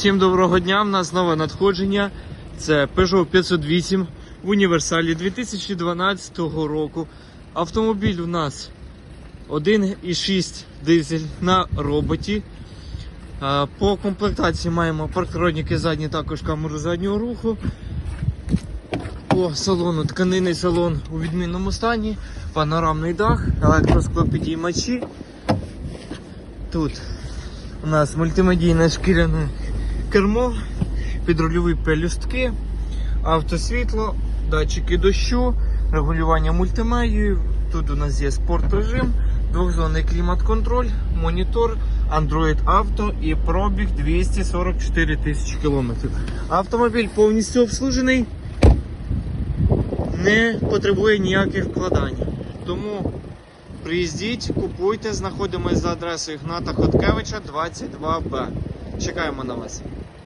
Всім доброго дня. В нас нове надходження. Це Peugeot 508 в універсалі 2012 року. Автомобіль у нас 1,6 дизель на роботі. По комплектації маємо парктроніки задні, також камеру заднього руху. По салону тканинний салон у відмінному стані, панорамний дах, електросклопідіймачі. Тут у нас мультимедійне шкіряне кермо, підрульові пелюстки, автосвітло, датчики дощу, регулювання мультимедією. Тут у нас є спорт режим, двохзонний клімат-контроль, монітор, Android Auto і пробіг 244 тисячі кілометрів. Автомобіль повністю обслужений, не потребує ніяких вкладань. Тому приїздіть, купуйте, знаходимося за адресою Гната Хоткевича 22Б. Чекаємо на вас.